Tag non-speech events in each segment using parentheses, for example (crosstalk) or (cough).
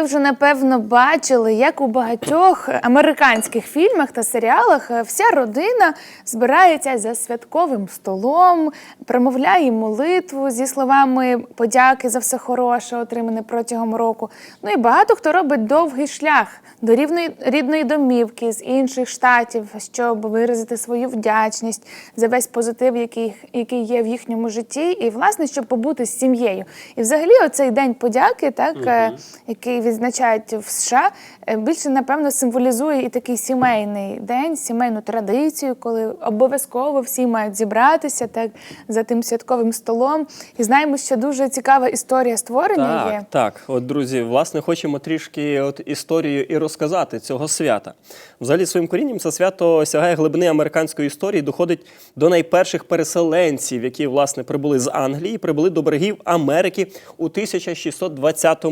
Ви вже напевно бачили, як у багатьох американських фільмах та серіалах е, вся родина збирається за святковим столом, промовляє молитву зі словами подяки за все хороше, отримане протягом року. Ну і багато хто робить довгий шлях до рівної рідної домівки з інших штатів, щоб виразити свою вдячність за весь позитив, який, який є в їхньому житті, і власне, щоб побути з сім'єю. І взагалі, оцей день подяки, так е, який відзначають в США, е, більше напевно символізує і такий сімейний день, сімейну традицію, коли обов'язково всі мають зібратися так за тим святковим столом. І знаємо, що дуже цікава історія створення Так, є. так. От, друзі, власне, хочемо трішки от історію і розказати цього свята. Взагалі, своїм корінням це свято сягає глибини американської історії, доходить до найперших переселенців, які власне прибули з Англії, прибули до берегів Америки у 1620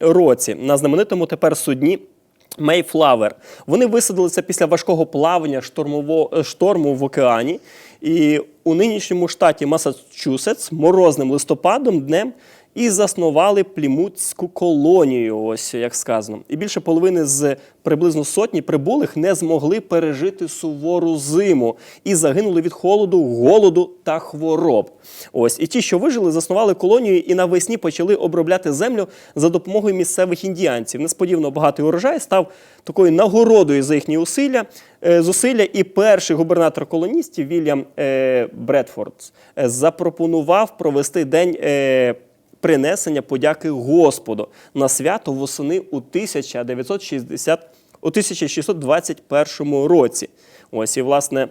році на знаменитому тепер судні. Мейфлавер. Вони висадилися після важкого плавання штормово, е, шторму в океані. І у нинішньому штаті Масачусетс морозним листопадом днем і заснували плімутську колонію, ось як сказано. І більше половини з приблизно сотні прибулих не змогли пережити сувору зиму і загинули від холоду, голоду та хвороб. Ось і ті, що вижили, заснували колонію і навесні почали обробляти землю за допомогою місцевих індіанців. Несподівано багатий урожай став такою нагородою за їхні усилля, е, зусилля. І перший губернатор колоністів Вільям е, Бредфорд е, запропонував провести день. Е, принесення подяки Господу на свято восени у 1960, у 1621 році. Ось і власне.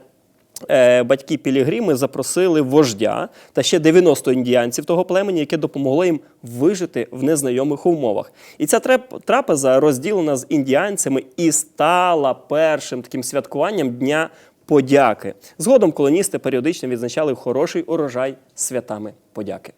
е, Батьки Пілігрими запросили вождя та ще 90 індіанців того племені, яке допомогло їм вижити в незнайомих умовах. І ця трапеза розділена з індіанцями і стала першим таким святкуванням Дня подяки. Згодом колоністи періодично відзначали хороший урожай святами подяки.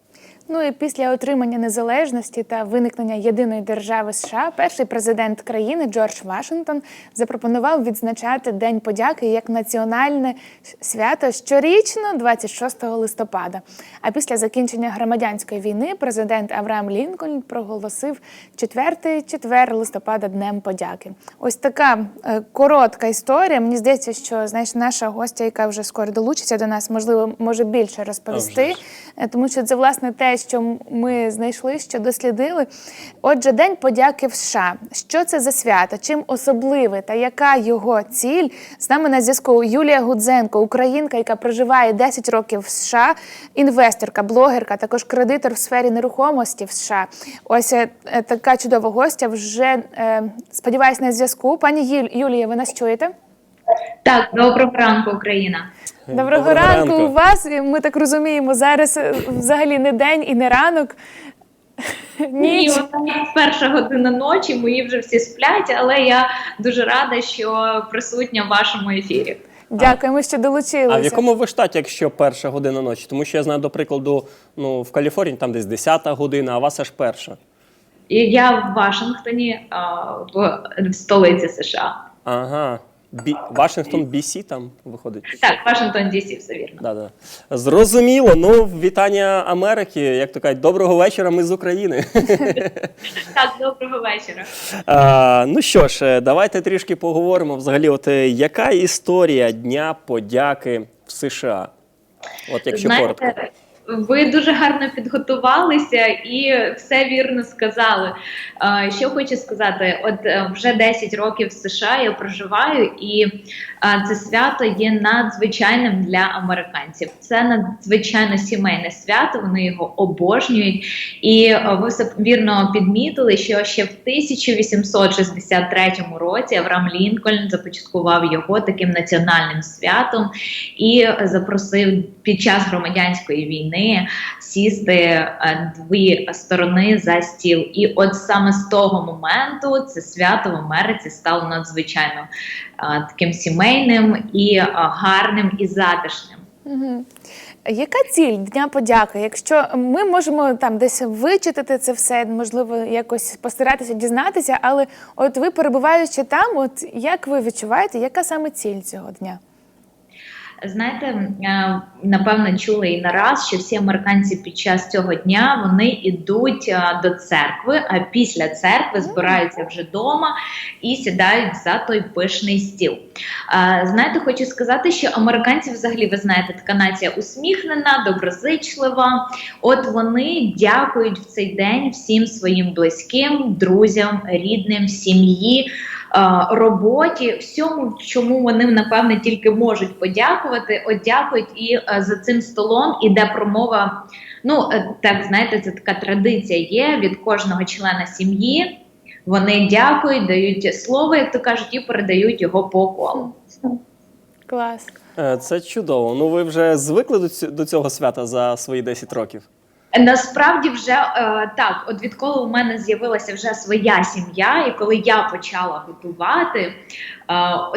Ну і після отримання незалежності та виникнення єдиної держави США, перший президент країни Джордж Вашингтон запропонував відзначати День подяки як національне свято щорічно, 26 листопада. А після закінчення громадянської війни президент Авраам Лінкольн проголосив четвертий четвер листопада Днем подяки. Ось така е, коротка історія. Мені здається, що знаєш, наша гостя, яка вже скоро долучиться до нас, можливо, може більше розповісти. Е, тому що це власне те, що ми знайшли, що дослідили. Отже, День подяки в США. Що це за свято? Чим особливе та яка його ціль? З нами на зв'язку Юлія Гудзенко, українка, яка проживає 10 років в США, інвесторка, блогерка, також кредитор в сфері нерухомості в США. Ось е, така чудова гостя. Вже е, сподіваюсь на зв'язку. Пані Юлія, ви нас чуєте? Так, доброго ранку, Україна. Доброго, ранку, у вас. І Ми так розуміємо, зараз е, взагалі не день і не ранок. Ні, от перша година ночі, мої вже всі сплять, але я дуже рада, що присутня в вашому ефірі. Дякуємо, що долучилися. А в якому ви штаті, якщо перша година ночі? Тому що я знаю, до прикладу, ну в Каліфорнії там десь 10 година, а у вас аж перша. І я в Вашингтоні, в столиці США. Ага. Бі... Вашингтон BC там виходить. Так, Вашингтон Дісі, все вірно. Да, да. Зрозуміло. Ну, вітання Америки. Як то кажуть, доброго вечора. Ми з України. (laughs) Так, доброго вечора. а, ну що ж, е, давайте трішки поговоримо. Взагалі, от е, яка історія Дня подяки в США? От якщо коротко. Ви дуже гарно підготувалися і все вірно сказали. Е, Що хочу сказати, от е, вже 10 років в США я проживаю, і е, це свято є надзвичайним для американців. Це надзвичайно сімейне свято. Вони його обожнюють. І ви все вірно підмітили, що ще в 1863 році Авраам Лінкольн започаткував його таким національним святом і запросив під час громадянської війни сісти е, дві сторони за стіл. І от саме з того моменту це свято в Америці стало надзвичайно е, таким сімейним і е, гарним і затишним. Мгм. Яка ціль Дня подяки? Якщо ми можемо там десь вичитати це все, можливо, якось постаратися дізнатися, але от ви перебуваючи там, от як ви відчуваєте, яка саме ціль цього дня? Знаєте, напевно, чули і нараз, що всі американці під час цього дня вони йдуть до церкви, а після церкви збираються вже вдома і сідають за той пишний стіл. Знаєте, хочу сказати, що американці, взагалі, ви знаєте, така нація усміхнена, доброзичлива. От вони дякують в цей день всім своїм близьким, друзям, рідним, сім'ї. Е, Роботі, всьому, чому вони напевне тільки можуть подякувати, от дякують і е, за цим столом іде промова. Ну е, так знаєте, це така традиція є від кожного члена сім'ї. Вони дякують, дають слово, як то кажуть, і передають його по колу. Клас. Це чудово. Ну ви вже звикли до цього свята за свої 10 років? Насправді вже е, так, от відколи у мене з'явилася вже своя сім'я, і коли я почала готувати, е,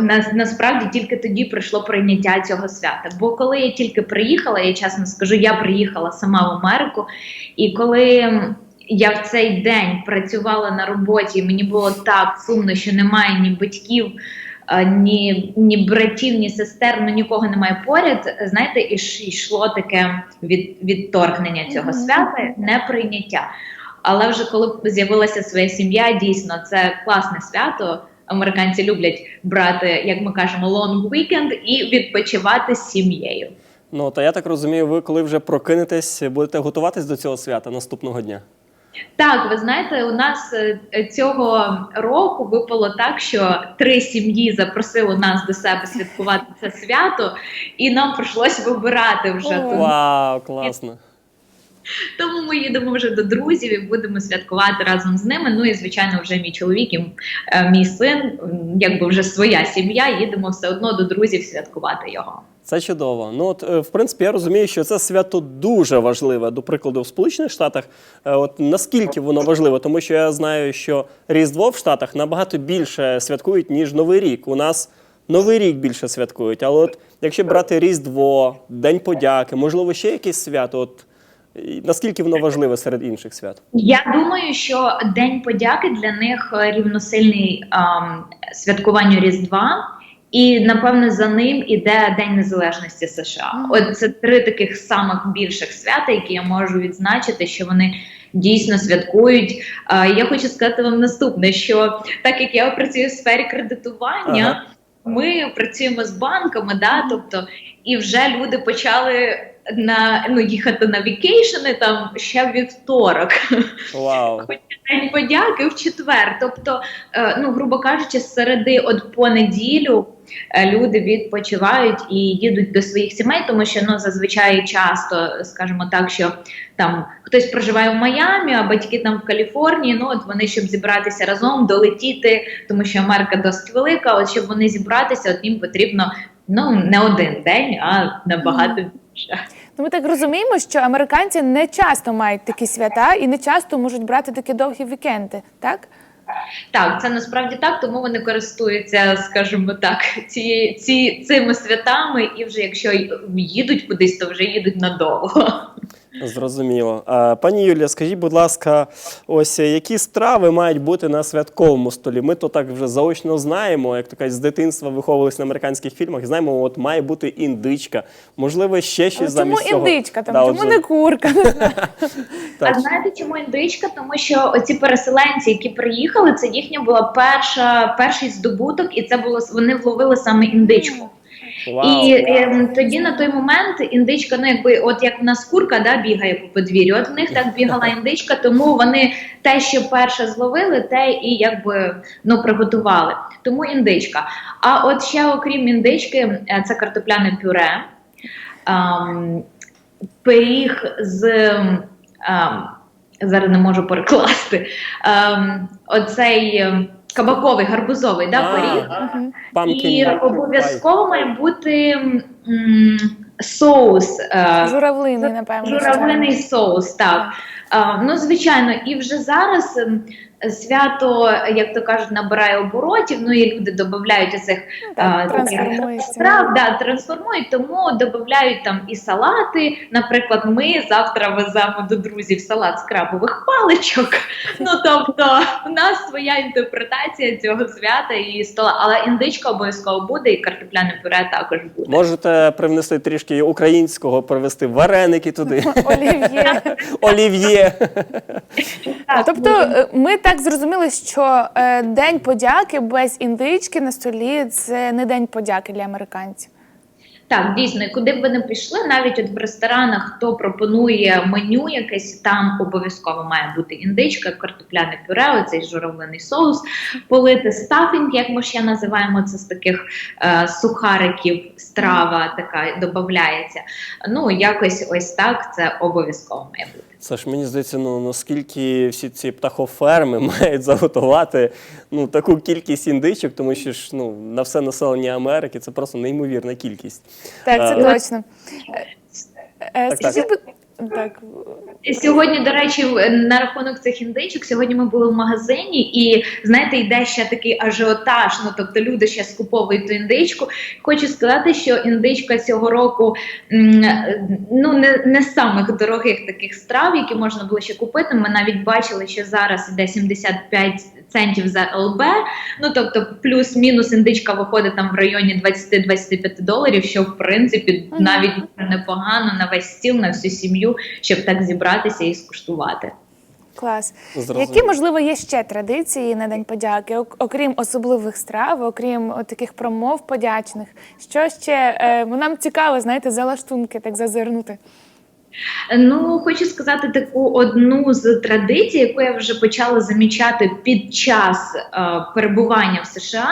на, насправді тільки тоді прийшло прийняття цього свята. Бо коли я тільки приїхала, я чесно скажу, я приїхала сама в Америку, і коли я в цей день працювала на роботі, мені було так сумно, що немає ні батьків. Е, Ні, ні братів, ні сестер, ну нікого немає поряд. Знаєте, і йшло таке від, відторгнення цього Мгм. свята, неприйняття. Але вже коли з'явилася своя сім'я, дійсно це класне свято. Американці люблять брати, як ми кажемо, long weekend і відпочивати з сім'єю. Ну та я так розумію, ви коли вже прокинетесь, будете готуватись до цього свята наступного дня. Так, ви знаєте, у нас е, цього року випало так, що три сім'ї запросили нас до себе святкувати це свято, і нам прийшлось вибирати вже. О. Тому, Вау, класно! тому ми їдемо вже до друзів і будемо святкувати разом з ними. Ну і звичайно, вже мій чоловік і е, мій син, якби вже своя сім'я, їдемо все одно до друзів святкувати його. Це чудово. Ну от е, в принципі, я розумію, що це свято дуже важливе. До прикладу, в Сполучених Штатах. Е, От наскільки воно важливе, тому що я знаю, що Різдво в Штатах набагато більше святкують ніж Новий рік. У нас Новий рік більше святкують. Але от якщо брати Різдво, День подяки, можливо, ще якесь свято, от наскільки воно важливе серед інших свят? Я думаю, що День подяки для них е, рівносильний ам, святкуванню Різдва. І напевно за ним іде День Незалежності США. От це три таких самих більших свята, які я можу відзначити, що вони дійсно святкують. А, я хочу сказати вам наступне: що так як я працюю в сфері кредитування, Ага. ми працюємо з банками, да, тобто, і вже люди почали на ну їхати на вікейшени там ще в вівторок. Вау! (laughs) Хоча день подяки в четвер. Тобто, е, ну грубо кажучи, з середи от по неділю е, люди відпочивають і їдуть до своїх сімей, тому що ну зазвичай часто, скажімо так, що там хтось проживає в Майамі, а батьки там в Каліфорнії. Ну от вони щоб зібратися разом, долетіти, тому що Америка досить велика. От щоб вони зібратися, от їм потрібно ну не один день, а набагато більше. Ну, ми так розуміємо, що американці не часто мають такі свята і не часто можуть брати такі довгі вікенди, так? Так, це насправді так, тому вони користуються, скажімо так, ці, ці, цими святами, і вже якщо їдуть кудись, то вже їдуть надовго. Зрозуміло. А, пані Юлія, скажіть, будь ласка, ось е, які страви мають бути на святковому столі? Ми то так вже заочно знаємо, як то кажуть, з дитинства виховувалися на американських фільмах. Знаємо, от має бути індичка, можливо, ще щось чому замість цього. індичка? Там, Да, чому от не курка? (laughs) Так. А знаєте, чому індичка? Тому що оці переселенці, які приїхали, це їхня була перша перший здобуток, і це було вони вловили саме індичку. Вау. І ем, тоді на той момент індичка, ну якби от як в нас курка да, бігає по подвір'ю, от в них так бігала (laughs) індичка, тому вони те, що перше зловили, те і якби ну приготували. Тому індичка. А от ще окрім індички, е, це картопляне пюре, ем, пиріг з ем, зараз не можу перекласти. Ем, оцей ем, кабаковий гарбузовий да, А, пиріг. Мгм. І обов'язково має бути м, соус. е, Журавлиний, напевно. Журавлиний соус, так. Ну, звичайно, і вже зараз ем, Свято, як то кажуть, набирає оборотів, ну і люди додають оцих а, страв, да, трансформують, тому додають там і салати. Наприклад, ми завтра веземо до друзів салат з крабових паличок. (laughs) Ну тобто, у нас своя інтерпретація цього свята і стола, але індичка обов'язково буде, і картопляне пюре також буде. Можете привнести трішки українського, привезти вареники туди, (laughs) Олів'є. (laughs) олів'є. Так, Тобто е, ми так зрозуміли, що е, День подяки без індички на столі це не день подяки для американців. Так, дійсно, куди б ви не пішли, навіть от в ресторанах, хто пропонує меню якесь, там обов'язково має бути індичка, картопляне пюре, оцей журавлиний соус, полити стафінг, як ми ще називаємо це з таких е, сухариків, страва така додається. Ну, якось ось так це обов'язково має бути. Це ж мені здається, ну наскільки всі ці птахоферми (laughs) мають заготувати ну таку кількість індичок, тому що ж ну на все населення Америки це просто неймовірна кількість. Так, це Е, точно. Е, е, скажіть, Так, Сьогодні, до речі, на рахунок цих індичок, сьогодні ми були в магазині, і знаєте, йде ще такий ажіотаж. Ну тобто люди ще скуповують ту індичку. Хочу сказати, що індичка цього року ну не, не з самих дорогих таких страв, які можна було ще купити. Ми навіть бачили, що зараз іде 75 центів за ЛБ. Ну тобто, плюс-мінус індичка виходить там в районі 20-25 доларів, що в принципі навіть непогано на весь стіл, на всю сім'ю, щоб так зібратися і скуштувати. клас. Зрозуміло. Які, можливо, є ще традиції на День подяки, окрім особливих страв, окрім таких промов подячних? Що ще е, нам цікаво, знаєте, за лаштунки так зазирнути? Ну, хочу сказати таку одну з традицій, яку я вже почала замічати під час е, перебування в США.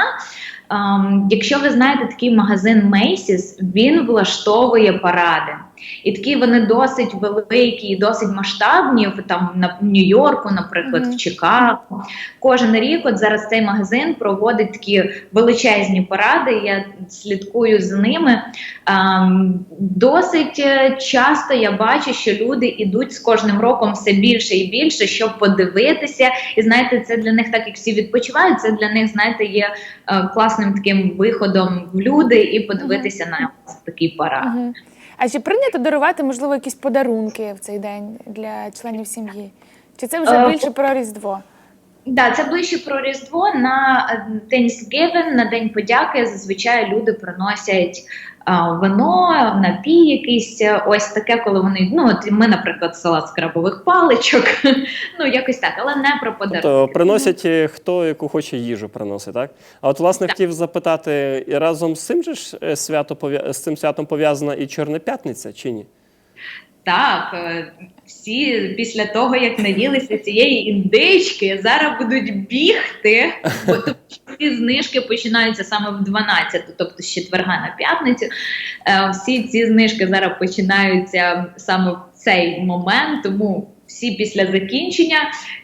Ем, якщо ви знаєте такий магазин Macy's, він влаштовує паради. І такі вони досить великі, і досить масштабні. Там на Нью-Йорку, наприклад, Мгм. в Чикаго. Кожен рік, от зараз цей магазин проводить такі величезні паради. Я слідкую за ними. Ем, досить е, часто я бачу, що люди йдуть з кожним роком все більше і більше, щоб подивитися. І знаєте, це для них, так як всі відпочивають, це для них, знаєте, є е, класним таким виходом в люди і подивитися на такий парад. Мгм. А чи прийнято дарувати, можливо, якісь подарунки в цей день для членів сім'ї? Чи це вже більше про Різдво? Да, це ближче про Різдво на Thanksgiving, на День подяки. Зазвичай люди приносять вино, напій якийсь, е, ось таке, коли вони ну от ми, наприклад, салат з крабових паличок. (laughs) ну якось так, але не про подарунки. Тобто приносять е, хто яку хоче їжу приносить, так? А от власне хотів запитати, і разом з цим же ж е, свято з цим святом пов'язана і Чорна п'ятниця, чи ні? Так, всі після того, як наїлися цієї індички, зараз будуть бігти, бо (laughs) всі знижки починаються саме в 12, тобто з четверга на п'ятницю. Е, Всі ці знижки зараз починаються саме в цей момент, тому. Всі після закінчення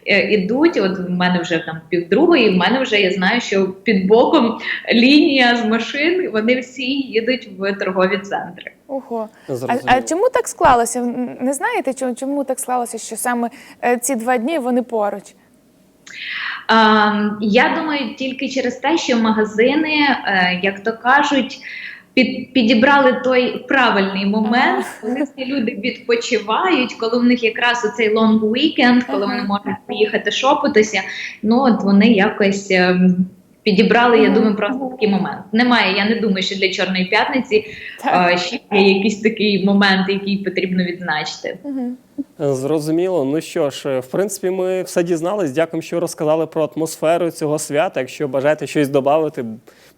е, ідуть. От в мене вже там півдругої, в мене вже я знаю, що під боком лінія з машин. Вони всі їдуть в торгові центри. Ого. А, а чому так склалося? Не знаєте, чому, чому так склалося, що саме е, ці два дні вони поруч? Ем, я думаю, тільки через те, що магазини, е, як то кажуть, під, підібрали той правильний момент, коли всі люди відпочивають, коли в них якраз оцей long weekend, коли вони можуть поїхати шопитися. Ну от вони якось. ем, Підібрали, я думаю, просто такий момент. Немає. Я не думаю, що для Чорної п'ятниці е, ще є якийсь такий момент, який потрібно відзначити. Зрозуміло. Ну що ж, в принципі, ми все дізнались. Дякую, що розказали про атмосферу цього свята. Якщо бажаєте щось додати,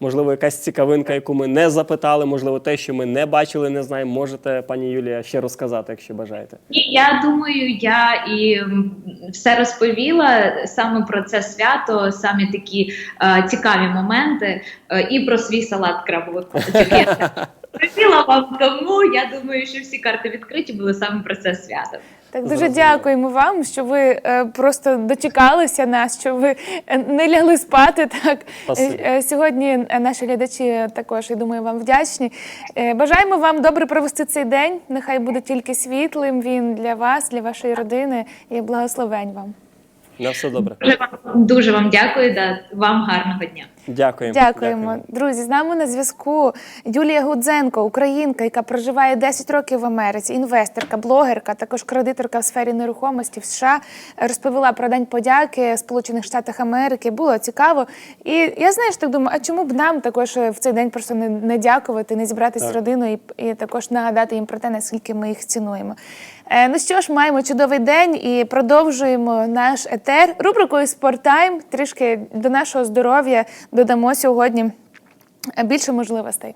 можливо, якась цікавинка, яку ми не запитали, можливо, те, що ми не бачили, не знаємо, можете, пані Юлія, ще розказати, якщо бажаєте. Ні, я думаю, я і все розповіла саме про це свято, самі такі е, цікаві моменти, е, і про свій салат крабових (laughs) розповіла вам, тому я думаю, що всі карти відкриті були саме про це свято. Так дуже дякуємо вам, що ви е, просто дочекалися нас, що ви е, не лягли спати. Так Спасибі. Е, е, сьогодні е, наші глядачі також я думаю вам вдячні. Е, бажаємо вам добре провести цей день. Нехай буде тільки світлим він для вас, для вашої родини і благословень вам. На все добре. Дуже вам дуже вам дякую. Да, вам гарного дня. Дякуємо. Дякуємо. Друзі, з нами на зв'язку Юлія Гудзенко, українка, яка проживає 10 років в Америці, інвесторка, блогерка, також кредиторка в сфері нерухомості в США. Розповіла про День подяки в Сполучених Штатах Америки. Було цікаво. І я знаєш, так думаю, а чому б нам також в цей день просто не, не дякувати, не зібратися з родиною і, і також нагадати їм про те, наскільки ми їх цінуємо. Е, ну що ж, маємо чудовий день і продовжуємо наш етер рубрикою Спорттайм. Трішки до нашого здоров'я додамо сьогодні більше можливостей.